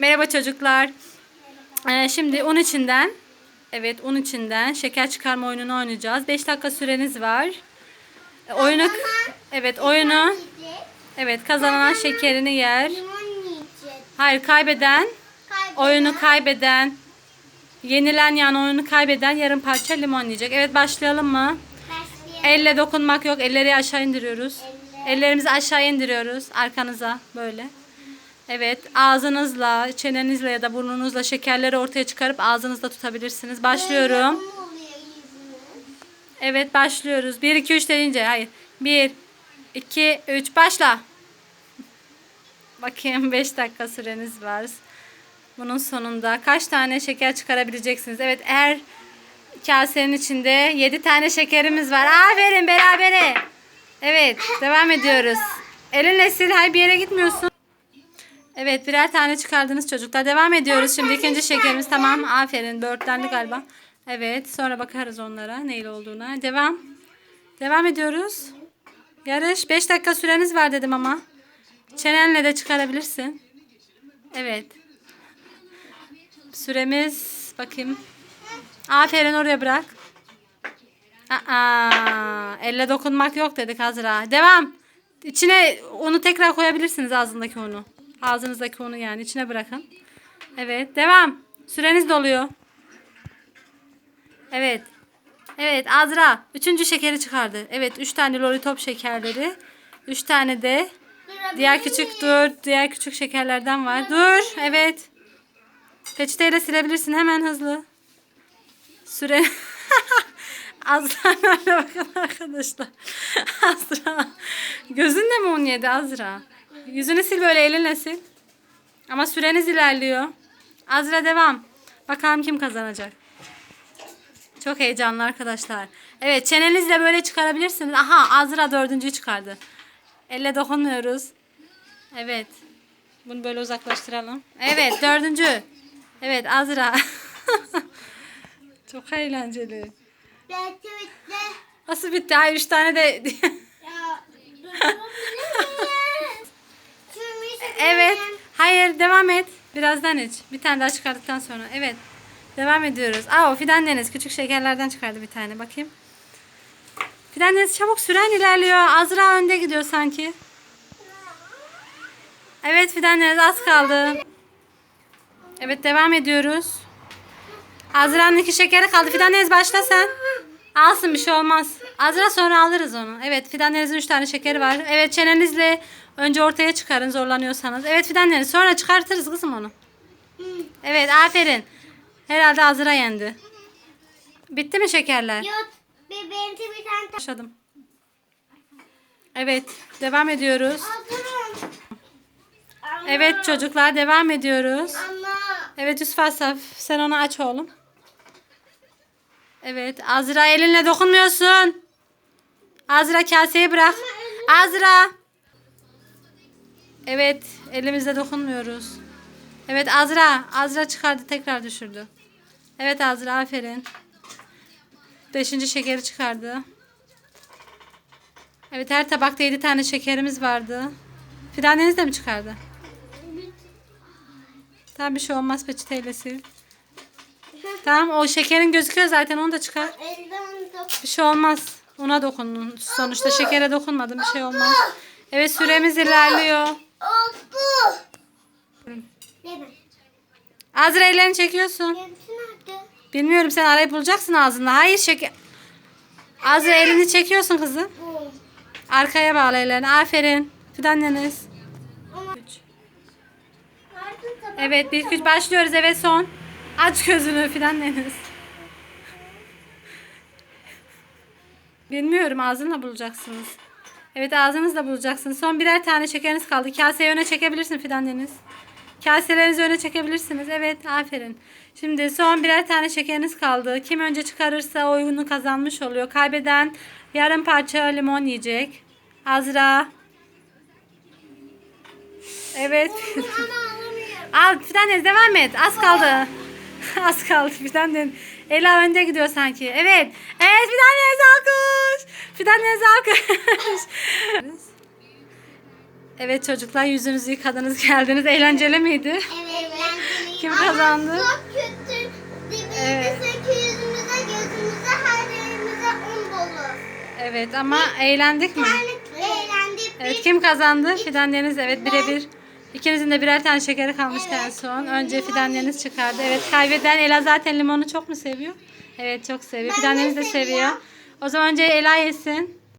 Merhaba çocuklar. Ee, şimdi un içinden, evet un içinden şeker çıkarma oyununu oynayacağız. 5 dakika süreniz var. Ee, oyunu, evet oyunu, evet kazanan şekerini yer. Hayır kaybeden, oyunu kaybeden, yenilen yani oyunu kaybeden yarım parça limon yiyecek. Evet başlayalım mı? Başlayalım. Elle dokunmak yok. Elleri aşağı indiriyoruz. Elle. Ellerimizi aşağı indiriyoruz. Arkanıza böyle. Evet. Ağzınızla, çenenizle ya da burnunuzla şekerleri ortaya çıkarıp ağzınızda tutabilirsiniz. Başlıyorum. Evet başlıyoruz. 1, 2, 3 deyince. Hayır. 1, 2, 3 başla. Bakayım 5 dakika süreniz var. Bunun sonunda kaç tane şeker çıkarabileceksiniz? Evet eğer kasenin içinde 7 tane şekerimiz var. Aferin berabere. Evet devam ediyoruz. Elinle sil. Hayır bir yere gitmiyorsun. Evet birer tane çıkardınız çocuklar. Devam ediyoruz. Şimdi ikinci şekerimiz tamam. Aferin böğürtlendi galiba. Evet sonra bakarız onlara neyle olduğuna. Devam. Devam ediyoruz. Yarış 5 dakika süreniz var dedim ama. Çenenle de çıkarabilirsin. Evet. Süremiz bakayım. Aferin oraya bırak. Aa, elle dokunmak yok dedik Azra. Devam. İçine onu tekrar koyabilirsiniz ağzındaki unu. Ağzınızdaki unu yani içine bırakın. Evet devam. Süreniz doluyor. Evet. Evet Azra. Üçüncü şekeri çıkardı. Evet üç tane lollipop şekerleri. Üç tane de diğer küçük dur. Diğer küçük şekerlerden var. Dur. Evet. Peçeteyle silebilirsin hemen hızlı. Süre. Azra'ya bakın arkadaşlar. Azra. Gözünle mi un yedi Azra? Yüzünü sil böyle elinle sil. Ama süreniz ilerliyor. Azra devam. Bakalım kim kazanacak. Çok heyecanlı arkadaşlar. Evet çenenizle böyle çıkarabilirsiniz. Aha Azra dördüncüyü çıkardı. Elle dokunmuyoruz. Evet. Bunu böyle uzaklaştıralım. Evet dördüncü. Evet Azra. Çok eğlenceli. Belki bitti. Nasıl bitti? Hayır üç tane de. Ya evet. Hayır devam et. Birazdan iç. Bir tane daha çıkardıktan sonra. Evet. Devam ediyoruz. Aa o Fidan Deniz küçük şekerlerden çıkardı bir tane. Bakayım. Fidan Deniz çabuk süren ilerliyor. Azra önde gidiyor sanki. Evet Fidan Deniz az kaldı. Evet devam ediyoruz. Azra'nın iki şekeri kaldı. Fidan Deniz başla sen. Alsın bir şey olmaz. Azra sonra alırız onu. Evet Fidan Deniz'in üç tane şekeri var. Evet çenenizle önce ortaya çıkarın zorlanıyorsanız. Evet Fidan Deniz sonra çıkartırız kızım onu. Evet aferin. Herhalde Azra yendi. Bitti mi şekerler? Yok. Bir, benimki bir tane Başladım. Evet devam ediyoruz. Evet çocuklar devam ediyoruz. Evet Yusuf Asaf sen onu aç oğlum. Evet Azra elinle dokunmuyorsun. Azra kaseyi bırak. Azra. Evet elimizle dokunmuyoruz. Evet Azra. Azra çıkardı tekrar düşürdü. Evet Azra aferin. Beşinci şekeri çıkardı. Evet her tabakta yedi tane şekerimiz vardı. Fidan Deniz de mi çıkardı? Tamam bir şey olmaz peçeteyle sil. Tamam o şekerin gözüküyor zaten onu da çıkar. elden dok. Bir şey olmaz. Ona dokundun. Sonuçta şekere dokunmadın. Bir şey olmaz. Evet süremiz ilerliyor. Oldu. Mi? Azra ellerini çekiyorsun. Nerede? Bilmiyorum sen arayıp bulacaksın ağzında. Hayır şeker. Azra elini çekiyorsun kızım. Bu. Arkaya bağla ellerini. Aferin. Fidan Deniz. Ama nerede tabak? Evet bir üç başlıyoruz. Evet son. Aç gözünü Fidan Deniz. Bilmiyorum ağzınla bulacaksınız. Evet ağzınızla bulacaksınız. Son birer tane şekeriniz kaldı. Kaseyi öne çekebilirsin Fidan Deniz. Kaselerinizi öne çekebilirsiniz. Evet aferin. Şimdi son birer tane şekeriniz kaldı. Kim önce çıkarırsa oyunu kazanmış oluyor. Kaybeden yarım parça limon yiyecek. Azra. Evet. Al Fidan Deniz devam et. Az kaldı. Az kaldı Fidan Deniz. Ela önde gidiyor sanki. Evet. Evet Fidan Deniz alkış. Fidan Deniz alkış. evet çocuklar yüzünüzü yıkadınız geldiniz. Eğlenceli miydi? Evet. Kim Ama kazandı? Çok kötü. Dibimize, Evet. yüzümüze, gözümüze, her yerimize un dolu. Evet ama eğlendik mi? Eğlendik. Evet kim kazandı? Fidan Deniz evet birebir. İkinizin de birer tane şekeri kalmıştı en son. Önce Fidan Deniz çıkardı. Evet kaybeden Ela zaten limonu çok mu seviyor? Evet çok seviyor. Ben Fidan de Deniz de seviyor. O zaman önce Ela yesin.